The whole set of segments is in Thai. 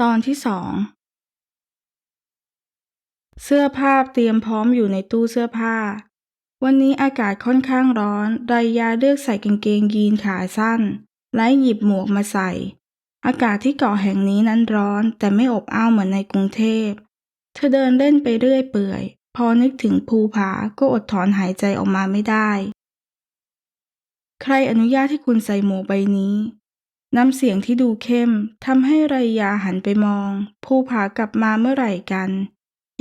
ตอนที่สองเสื้อผ้าเตรียมพร้อมอยู่ในตู้เสื้อผ้า วันนี้อากาศค่อนข้างร้อนไดยาเลือกใส่กางเกงยีนขาสั้น และหยิบหมวกมาใส่ อากาศที่เกาะแห่งนี้นั้นร้อนแต่ไม่อบอ้าวเหมือนในกรุงเทพ เธอเดินเล่นไปเรื่อยเปื่อย พอนึกถึงภูผาก็อดถอนหายใจออกมาไม่ได้ ใครอนุญาตให้คุณใส่หมวกใบนี้ น้ำเสียงที่ดูเข้มทำให้ไรยาหันไปมองภูผากลับมาเมื่อไหร่กัน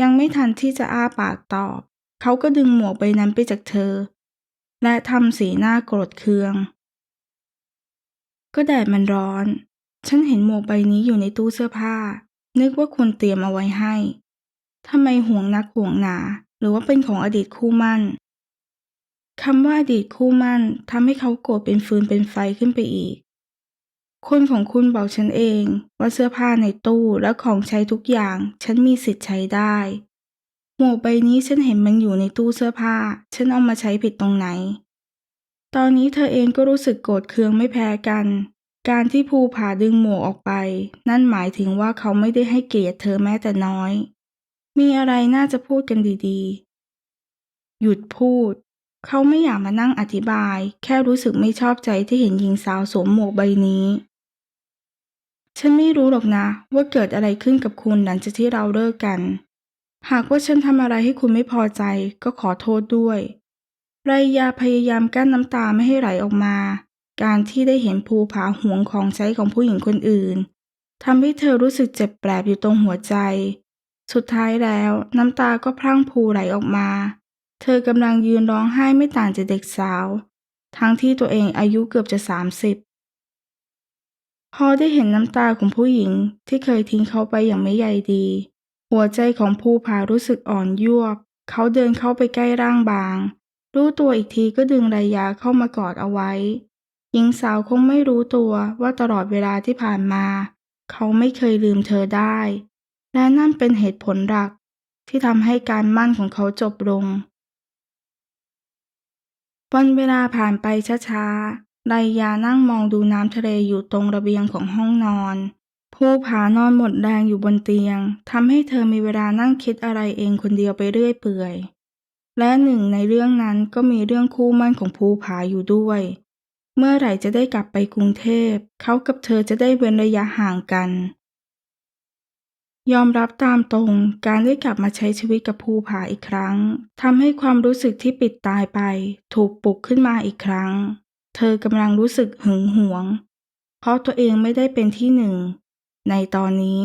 ยังไม่ทันที่จะอ้าปากตอบ เขาก็ดึงหมวกใบนั้นไปจากเธอ และทำสีหน้าโกรธเคือง ก็แดดมันร้อน ฉันเห็นหมวกใบนี้อยู่ในตู้เสื้อผ้า นึกว่าคุณเตรียมเอาไว้ให้ทำไมห่วงนักห่วงหนา หรือว่าเป็นของอดีตคู่มั่นคำว่าอดีตคู่มั่นทำให้เขาโกรธเป็นฟืนเป็นไฟขึ้นไปอีก คนของคุณบอกฉันเองว่าเสื้อผ้าในตู้และของใช้ทุกอย่าง ฉันมีสิทธิ์ใช้ได้ หมวกใบนี้ฉันเห็นมันอยู่ในตู้เสื้อผ้า ฉันเอามาใช้ผิดตรงไหน ตอนนี้เธอเองก็รู้สึกโกรธเคืองไม่แพ้กัน การที่ภูผาดึงหมวกออกไป นั่นหมายถึงว่าเขาไม่ได้ให้เกียรติเธอแม้แต่น้อย มีอะไรน่าจะพูดกันดีๆ หยุดพูด เขาไม่อยากมานั่งอธิบาย แค่รู้สึกไม่ชอบใจที่เห็นหญิงสาวสวมหมวกใบนี้ ฉันไม่รู้หรอกนะ ว่าเกิดอะไรขึ้นกับคุณหลังจากที่เราเลิกกัน หากว่าฉันทำอะไรให้คุณไม่พอใจก็ขอโทษด้วยไรยาพยายามกั้นน้ำตาไม่ให้ไหลออกมา การที่ได้เห็นภูผาห่วงของใช้ของผู้หญิงคนอื่นทำให้เธอรู้สึกเจ็บแปลบอยู่ตรงหัวใจ สุดท้ายแล้วน้ำตาก็พรั่งพูไหลออกมา เธอกำลังยืนร้องไห้ไม่ต่างจากเด็กสาว ทั้งที่ตัวเองอายุเกือบจะสามสิบพอได้เห็นน้ำตาของผู้หญิงที่เคยทิ้งเขาไปอย่างไม่ใยดี หัวใจของภูผารู้สึกอ่อนยวบ เขาเดินเข้าไปใกล้ร่างบาง รู้ตัวอีกทีก็ดึงไรยาเข้ามากอดเอาไว้ หญิงสาวคงไม่รู้ตัวว่าตลอดเวลาที่ผ่านมา เขาไม่เคยลืมเธอได้ และนั่นเป็นเหตุผลหลักที่ทำให้การมั่นของเขาจบลง วันเวลาผ่านไปช้าๆไรยานั่งมองดูน้ำทะเลอยู่ตรงระเบียงของห้องนอนภูผานอนหมดแรงอยู่บนเตียงทำให้เธอมีเวลานั่งคิดอะไรเองคนเดียวไปเรื่อยเปื่อย และหนึ่งในเรื่องนั้นก็มีเรื่องคู่มั่นของภูผาอยู่ด้วย เมื่อไหร่จะได้กลับไปกรุงเทพ เขากับเธอจะได้เว้นระยะห่างกัน ยอมรับตามตรง การได้กลับมาใช้ชีวิตกับภูผาอีกครั้งทำให้ความรู้สึกที่ปิดตายไป ถูกปลุกขึ้นมาอีกครั้ง เธอกำลังรู้สึกหึงหวง เพราะตัวเองไม่ได้เป็นที่หนึ่ง ในตอนนี้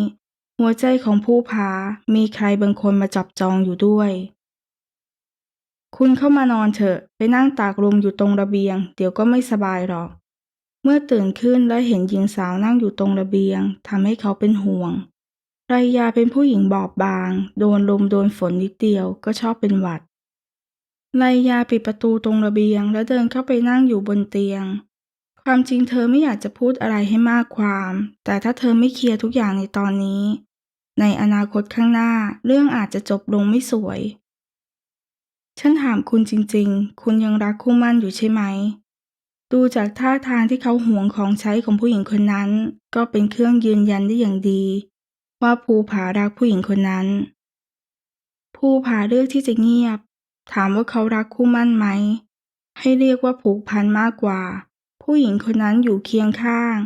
หัวใจของภูผามีใครบางคนมาจับจองอยู่ด้วย คุณเข้ามานอนเถอะ ไปนั่งตากลมอยู่ตรงระเบียง เดี๋ยวก็ไม่สบายหรอก เมื่อตื่นขึ้นและเห็นหญิงสาวนั่งอยู่ตรงระเบียงทำให้เขาเป็นห่วง ไรยาเป็นผู้หญิงบอบบาง โดนลมโดนฝนนิดเดียวก็ชอบเป็นหวัดไรยาปิดประตูตรงระเบียง แล้วเดินเข้าไปนั่งอยู่บนเตียง ความจริงเธอไม่อยากจะพูดอะไรให้มากความ แต่ถ้าเธอไม่เคลียร์ทุกอย่างในตอนนี้ ในอนาคตข้างหน้าเรื่องอาจจะจบลงไม่สวย ฉันถามคุณจริงๆ คุณยังรักคู่มั่นอยู่ใช่ไหม ดูจากท่าทางที่เขาหวงของใช้ของผู้หญิงคนนั้น ก็เป็นเครื่องยืนยันได้อย่างดี ว่าภูผารักผู้หญิงคนนั้น ภูผาเลือกที่จะเงียบ ถามว่าเขารักคู่มั่นไหม ให้เรียกว่าผูกพันมากกว่า ผู้หญิงคนนั้นอยู่เคียงข้าง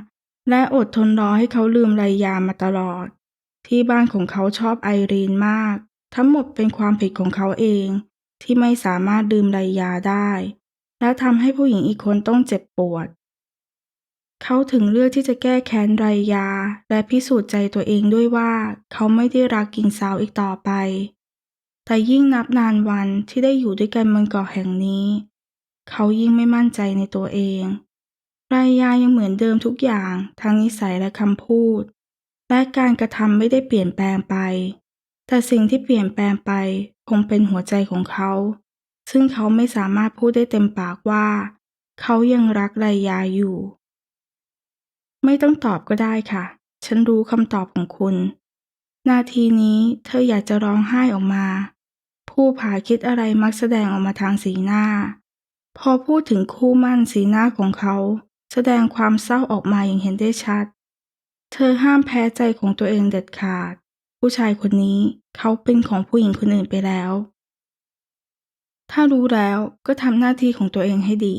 และอดทนรอให้เขาลืมไรยามาตลอด ที่บ้านของเขาชอบไอรีนมาก ทั้งหมดเป็นความผิดของเขาเอง ที่ไม่สามารถลืมไรยาได้ และทำให้ผู้หญิงอีกคนต้องเจ็บปวด เขาถึงเลือกที่จะแก้แค้นไรยา และพิสูจน์ใจตัวเองด้วยว่า เขาไม่ได้รักหญิงสาวอีกต่อไป แต่ยิ่งนับนานวันที่ได้อยู่ด้วยกันบนเกาะแห่งนี้ เขายิ่งไม่มั่นใจในตัวเองไรยายังเหมือนเดิมทุกอย่างทั้งนิสัยและคำพูด และการกระทำไม่ได้เปลี่ยนแปลงไป แต่สิ่งที่เปลี่ยนแปลงไปคงเป็นหัวใจของเขา ซึ่งเขาไม่สามารถพูดได้เต็มปากว่า เขายังรักไรยาอยู่ ไม่ต้องตอบก็ได้ค่ะ ฉันรู้คำตอบของคุณ นาทีนี้เธออยากจะร้องไห้ออกมา ผู้ผาคิดอะไรมักแสดงออกมาทางสีหน้า พอพูดถึงคู่มั่นสีหน้าของเขา แสดงความเศร้าออกมาอย่างเห็นได้ชัด เธอห้ามแพ้ใจของตัวเองเด็ดขาด ผู้ชายคนนี้เขาเป็นของผู้หญิงคนอื่นไปแล้ว ถ้ารู้แล้วก็ทำหน้าที่ของตัวเองให้ดี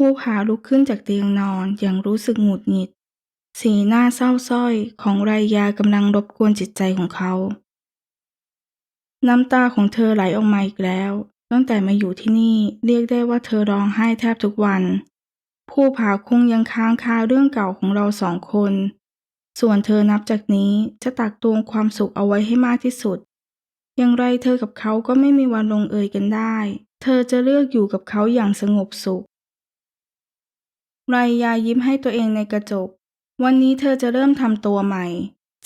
ผู้ผาลุกขึ้นจากเตียงนอนอย่างรู้สึกหงุดหงิด สีหน้าเศร้าสร้อยของไรยากำลังรบกวนจิตใจของเขา น้ำตาของเธอไหลออกมาอีกแล้ว ตั้งแต่มาอยู่ที่นี่เรียกได้ว่าเธอร้องไห้แทบทุกวัน ผู้ผาคงยังค้างคาเรื่องเก่าของเราสองคน ส่วนเธอนับจากนี้จะตักตวงความสุขเอาไว้ให้มากที่สุด อย่างไรเธอกับเขาก็ไม่มีวันลงเอยกันได้ เธอจะเลือกอยู่กับเขาอย่างสงบสุข ไรยายิ้มให้ตัวเองในกระจก วันนี้เธอจะเริ่มทำตัวใหม่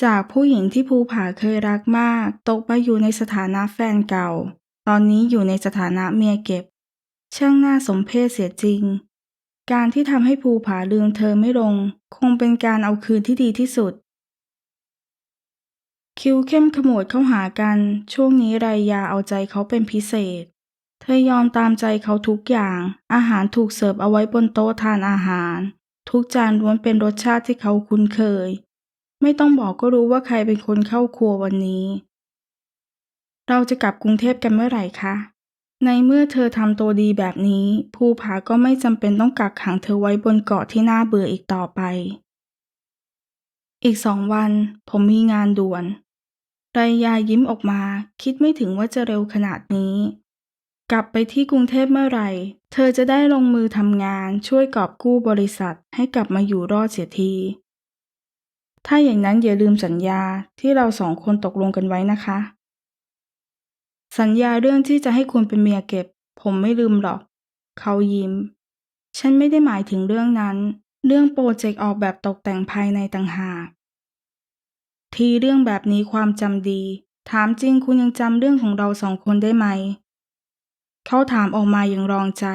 จากผู้หญิงที่ภูผาเคยรักมาก ตกมาอยู่ในสถานะแฟนเก่า ตอนนี้อยู่ในสถานะเมียเก็บ ช่างน่าสมเพชเสียจริง การที่ทำให้ภูผาลืมเธอไม่ลง คงเป็นการเอาคืนที่ดีที่สุด คิ้วเข้มขมวดเข้าหากัน ช่วงนี้ไรยาเอาใจเขาเป็นพิเศษ เธอยอมตามใจเขาทุกอย่าง อาหารถูกเสิร์ฟเอาไว้บนโต๊ะทานอาหาร ทุกจานล้วนเป็นรสชาติที่เขาคุ้นเคย ไม่ต้องบอกก็รู้ว่าใครเป็นคนเข้าครัววันนี้ เราจะกลับกรุงเทพกันเมื่อไหร่คะ ในเมื่อเธอทำตัวดีแบบนี้ ภูผาก็ไม่จำเป็นต้องกักขังเธอไว้บนเกาะที่น่าเบื่ออีกต่อไป อีกสองวัน ผมมีงานด่วนไรยายิ้มออกมา คิดไม่ถึงว่าจะเร็วขนาดนี้ กลับไปที่กรุงเทพเมื่อไหร่ เธอจะได้ลงมือทำงานช่วยกอบกู้บริษัทให้กลับมาอยู่รอดเสียที ถ้าอย่างนั้นอย่าลืมสัญญาที่เราสองคนตกลงกันไว้นะคะ สัญญาเรื่องที่จะให้คุณเป็นเมียเก็บ ผมไม่ลืมหรอก เขายิ้ม ฉันไม่ได้หมายถึงเรื่องนั้น เรื่องโปรเจกต์ออกแบบตกแต่งภายในต่างหาก ทีเรื่องแบบนี้ความจำดี ถามจริงคุณยังจำเรื่องของเราสองคนได้ไหม เขาถามออกมาอย่างรองใจ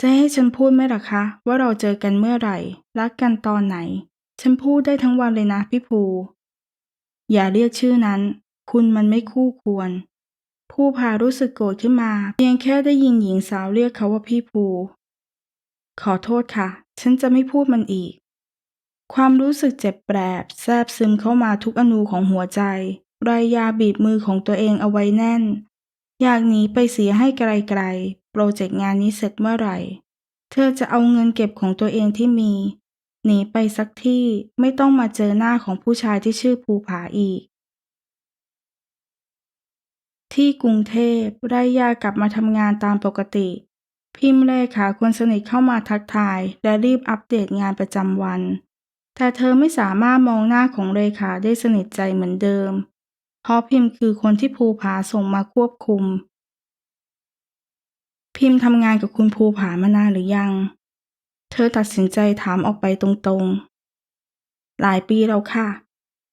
จะให้ฉันพูดไหมล่ะคะ ว่าเราเจอกันเมื่อไหร่ รักกันตอนไหน ฉันพูดได้ทั้งวันเลยนะพี่ภู อย่าเรียกชื่อนั้น คุณมันไม่คู่ควร ผู้พารู้สึกโกรธขึ้นมา เพียงแค่ได้ยินหญิงสาวเรียกเขาว่าพี่ภู ขอโทษค่ะ ฉันจะไม่พูดมันอีก ความรู้สึกเจ็บแปรบแทบซึมเข้ามาทุกอนูของหัวใจ รายยาบีบมือของตัวเองเอาไว้แน่น อยากหนีไปเสียให้ไกลๆ โปรเจกต์งานนี้เสร็จเมื่อไหร่ เธอจะเอาเงินเก็บของตัวเองที่มี หนีไปสักที่ไม่ต้องมาเจอหน้าของผู้ชายที่ชื่อภูผาอีก ที่กรุงเทพไรยากลับมาทำงานตามปกติ พิมพ์เลขาคนสนิทเข้ามาทักทาย และรีบอัปเดตงานประจำวัน แต่เธอไม่สามารถมองหน้าของเลขาได้สนิทใจเหมือนเดิม ราะพิมพ์คือคนที่ภูผาส่งมาควบคุม พิมพ์ทำงานกับคุณภูผามานานหรือยัง เธอตัดสินใจถามออกไปตรงๆ หลายปีแล้วค่ะ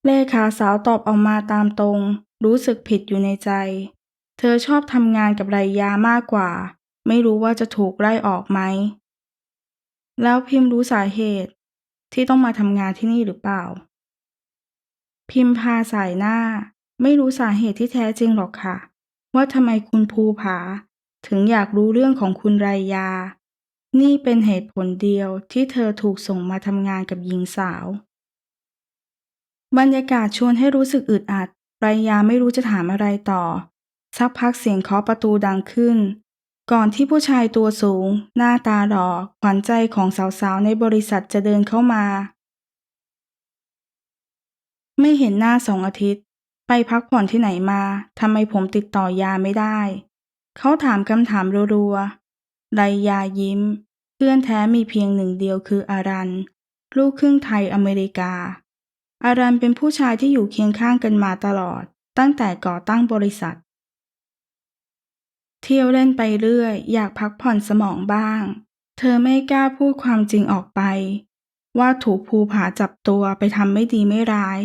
เลขาสาวตอบออกมาตามตรง รู้สึกผิดอยู่ในใจ เธอชอบทำงานกับไรยามากกว่า ไม่รู้ว่าจะถูกไล่ออกไหม แล้วพิมพ์รู้สาเหตุที่ต้องมาทำงานที่นี่หรือเปล่า พิมพ์พาสายหน้า ไม่รู้สาเหตุที่แท้จริงหรอกค่ะ ว่าทำไมคุณภูผา ถึงอยากรู้เรื่องของคุณไรยา นี่เป็นเหตุผลเดียวที่เธอถูกส่งมาทำงานกับหญิงสาว บรรยากาศชวนให้รู้สึกอึดอัดไรยาไม่รู้จะถามอะไรต่อ สักพักเสียงเคาะประตูดังขึ้น ก่อนที่ผู้ชายตัวสูง หน้าตาหล่อขวัญใจของสาวๆในบริษัทจะเดินเข้ามา ไม่เห็นหน้าสองอาทิตย์ ไปพักผ่อนที่ไหนมาทำไมผมติดต่อยาไม่ได้ เขาถามคำถามรัวๆไรยายิ้ม เพื่อนแท้มีเพียงหนึ่งเดียวคืออารัน ลูกครึ่งไทยอเมริกา อารันเป็นผู้ชายที่อยู่เคียงข้างกันมาตลอด ตั้งแต่ก่อตั้งบริษัท เที่ยวเล่นไปเรื่อย อยากพักผ่อนสมองบ้าง เธอไม่กล้าพูดความจริงออกไป ว่าถูกภูผาจับตัวไปทำไม่ดีไม่ร้าย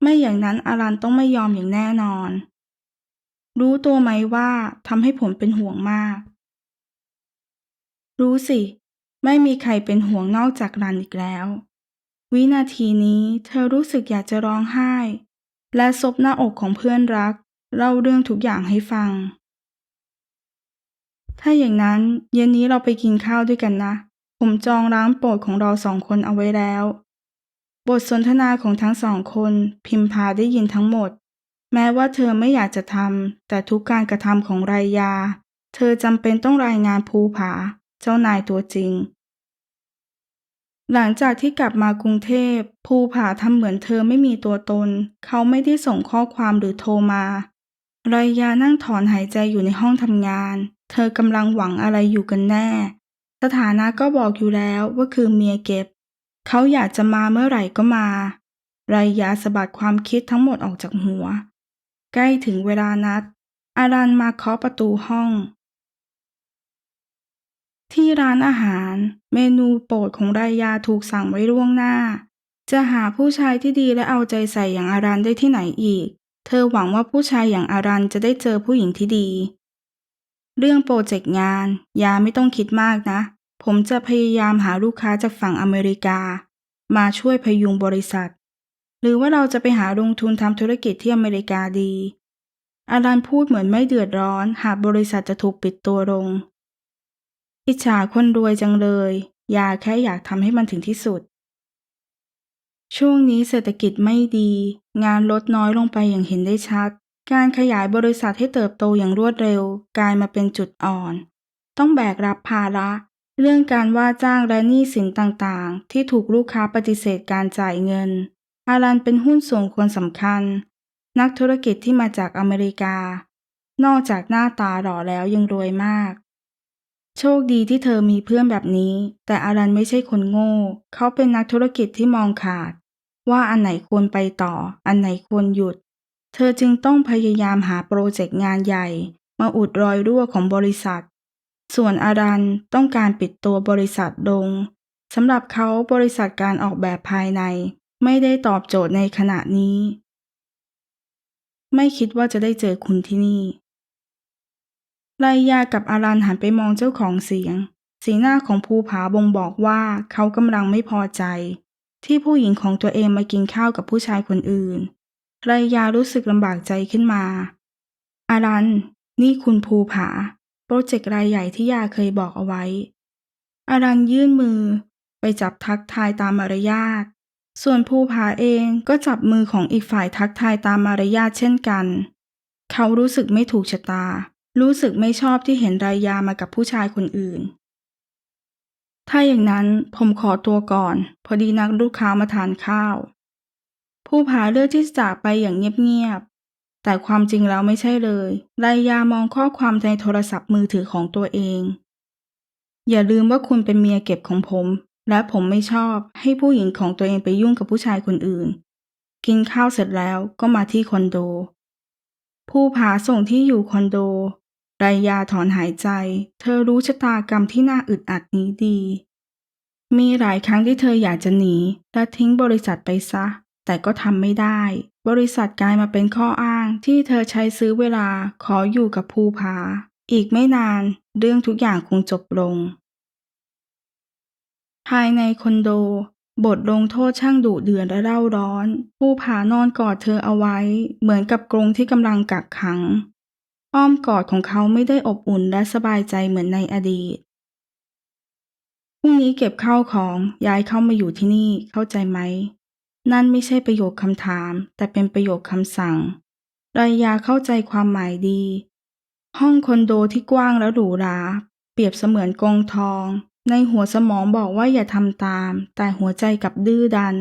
ไม่อย่างนั้นอารันต้องไม่ยอมอย่างแน่นอน รู้ตัวไหมว่าทำให้ผมเป็นห่วงมาก รู้สิ ไม่มีใครเป็นห่วงนอกจากรันอีกแล้ว วินาทีนี้เธอรู้สึกอยากจะร้องไห้ และซบหน้าอกของเพื่อนรัก เล่าเรื่องทุกอย่างให้ฟัง ถ้าอย่างนั้นเย็นนี้เราไปกินข้าวด้วยกันนะ ผมจองร้านโปรดของเราสองคนเอาไว้แล้ว บทสนทนาของทั้งสองคนพิมพาได้ยินทั้งหมด แม้ว่าเธอไม่อยากจะทำแต่ทุกการกระทำของไรยา เธอจำเป็นต้องรายงานภูผา เจ้านายตัวจริง หลังจากที่กลับมากรุงเทพภูผาทำเหมือนเธอไม่มีตัวตน เขาไม่ได้ส่งข้อความหรือโทรมา ไรยานั่งถอนหายใจอยู่ในห้องทำงาน เธอกำลังหวังอะไรอยู่กันแน่ สถานะก็บอกอยู่แล้วว่าคือเมียเก็บ เขาอยากจะมาเมื่อไหร่ก็มา ไรยาสะบัดความคิดทั้งหมดออกจากหัว ใกล้ถึงเวลานัด อารันมาเคาะประตูห้อง ที่ร้านอาหาร เมนูโปรดของไรยยาถูกสั่งไว้ล่วงหน้า จะหาผู้ชายที่ดีและเอาใจใส่อย่างอารันได้ที่ไหนอีก เธอหวังว่าผู้ชายอย่างอารันจะได้เจอผู้หญิงที่ดี เรื่องโปรเจกต์งาน ยาไม่ต้องคิดมากนะ ผมจะพยายามหาลูกค้าจากฝั่งอเมริกา มาช่วยพยุงบริษัท หรือว่าเราจะไปหาลงทุนทำธุรกิจที่อเมริกาดีอารันพูดเหมือนไม่เดือดร้อน หากบริษัทจะถูกปิดตัวลง อิจฉาคนรวยจังเลย อยาแค่อยากทำให้มันถึงที่สุด ช่วงนี้เศรษฐกิจไม่ดี งานลดน้อยลงไปอย่างเห็นได้ชัด การขยายบริษัทให้เติบโตอย่างรวดเร็ว กลายมาเป็นจุดอ่อน ต้องแบกรับภาระ เรื่องการว่าจ้างและหนี้สินต่างๆ ที่ถูกลูกค้าปฏิเสธการจ่ายเงิน อารันเป็นหุ้นส่วนคนสำคัญ นักธุรกิจที่มาจากอเมริกา นอกจากหน้าตาหล่อแล้วยังรวยมาก โชคดีที่เธอมีเพื่อนแบบนี้ แต่อารันไม่ใช่คนโง่ เขาเป็นนักธุรกิจที่มองขาด ว่าอันไหนควรไปต่อ อันไหนควรหยุด เธอจึงต้องพยายามหาโปรเจกต์งานใหญ่ มาอุดรอยรั่วของบริษัท ส่วนอารันต้องการปิดตัวบริษัทลงสำหรับเขาบริษัทการออกแบบภายใน ไม่ได้ตอบโจทย์ในขณะนี้ ไม่คิดว่าจะได้เจอคุณที่นี่ไลยากับอารันหันไปมองเจ้าของเสียง สีหน้าของภูผาบ่งบอกว่าเขากำลังไม่พอใจ ที่ผู้หญิงของตัวเองมากินข้าวกับผู้ชายคนอื่นไลยารู้สึกลำบากใจขึ้นมา อารัน นี่คุณภูผา โปรเจกต์รายใหญ่ที่ยาเคยบอกเอาไว้อารันยื่นมือไปจับทักทายตามมารยาท ส่วนภูผาเองก็จับมือของอีกฝ่ายทักทายตามมารยาทเช่นกัน เขารู้สึกไม่ถูกชะตา รู้สึกไม่ชอบที่เห็นรายยามากับผู้ชายคนอื่น ถ้าอย่างนั้นผมขอตัวก่อน พอดีนักลูกค้ามาทานข้าวผู้ผาเลือกที่จะจากไปอย่างเงียบ แต่ความจริงแล้วไม่ใช่เลยรายามองข้อความในโทรศัพท์มือถือของตัวเอง อย่าลืมว่าคุณเป็นเมียเก็บของผม และผมไม่ชอบให้ผู้หญิงของตัวเองไปยุ่งกับผู้ชายคนอื่น กินข้าวเสร็จแล้วก็มาที่คอนโด ผู้ผาส่งที่อยู่คอนโดรายาถอนหายใจ เธอรู้ชะตากรรมที่น่าอึดอัดนี้ดี มีหลายครั้งที่เธออยากจะหนีและทิ้งบริษัทไปซะ แต่ก็ทำไม่ได้ บริษัทกลายมาเป็นข้ออ้างที่เธอใช้ซื้อเวลาขออยู่กับภูผา อีกไม่นาน เรื่องทุกอย่างคงจบลง ภายในคอนโด บทลงโทษช่างดุเดือดและเร่าร้อน ผู้ผานอนกอดเธอเอาไว้ เหมือนกับกรงที่กำลังกักขัง อ้อมกอดของเขาไม่ได้อบอุ่นและสบายใจเหมือนในอดีตพรุ่งนี้เก็บข้าวของย้ายเข้ามาอยู่ที่นี่เข้าใจไหม นั่นไม่ใช่ประโยคคำถาม แต่เป็นประโยคคำสั่งรายยาเข้าใจความหมายดี ห้องคอนโดที่กว้างและหรูหราเปรียบเสมือนกองทอง ในหัวสมองบอกว่าอย่าทำตาม แต่หัวใจกลับดื้อดัน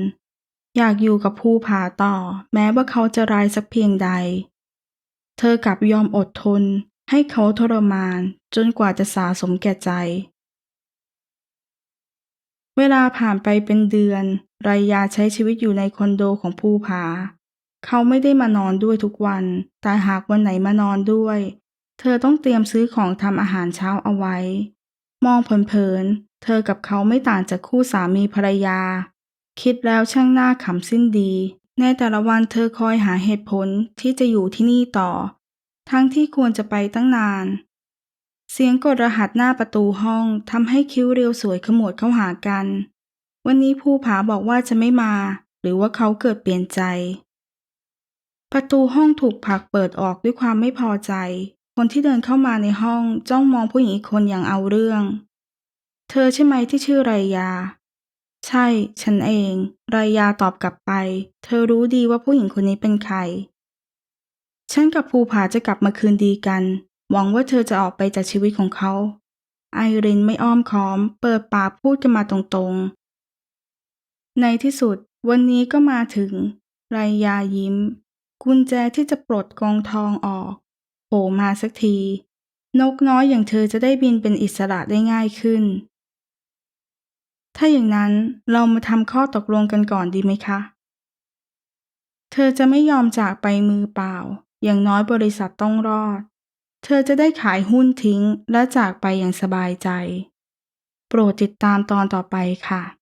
อยากอยู่กับภูผาต่อ แม้ว่าเขาจะร้ายสักเพียงใด เธอกลับยอมอดทน ให้เขาทรมาน จนกว่าจะสาสมแก่ใจ เวลาผ่านไปเป็นเดือน ไรยาใช้ชีวิตอยู่ในคอนโดของภูผา เขาไม่ได้มานอนด้วยทุกวัน แต่หากวันไหนมานอนด้วย เธอต้องเตรียมซื้อของทำอาหารเช้าเอาไว้ มองเผินๆ เธอกับเขาไม่ต่างจากคู่สามีภรรยา คิดแล้วช่างหน้าขำสิ้นดี ในแต่ละวันเธอคอยหาเหตุผลที่จะอยู่ที่นี่ต่อ ทั้งที่ควรจะไปตั้งนาน เสียงกดรหัสหน้าประตูห้องทำให้คิ้วเรียวสวยขมวดเข้าหากัน วันนี้ภูผาบอกว่าจะไม่มา หรือว่าเขาเกิดเปลี่ยนใจ ประตูห้องถูกผลักเปิดออกด้วยความไม่พอใจ คนที่เดินเข้ามาในห้องจ้องมองผู้หญิงอีกคนอย่างเอาเรื่อง เธอใช่ไหมที่ชื่อไรยา ใช่ ฉันเองรายาตอบกลับไป เธอรู้ดีว่าผู้หญิงคนนี้เป็นใคร ฉันกับภูผาจะกลับมาคืนดีกัน หวังว่าเธอจะออกไปจากชีวิตของเขา ไอรินไม่อ้อมค้อม เปิดปากพูดกันมาตรงๆ ในที่สุดวันนี้ก็มาถึงรายายิ้ม กุญแจที่จะปลดกองทองออกโผล่มาสักที นกน้อยอย่างเธอจะได้บินเป็นอิสระได้ง่ายขึ้น ถ้าอย่างนั้นเรามาทำข้อตกลงกันก่อนดีไหมคะ เธอจะไม่ยอมจากไปมือเปล่า อย่างน้อยบริษัทต้องรอด เธอจะได้ขายหุ้นทิ้งและจากไปอย่างสบายใจ โปรดติดตามตอนต่อไปค่ะ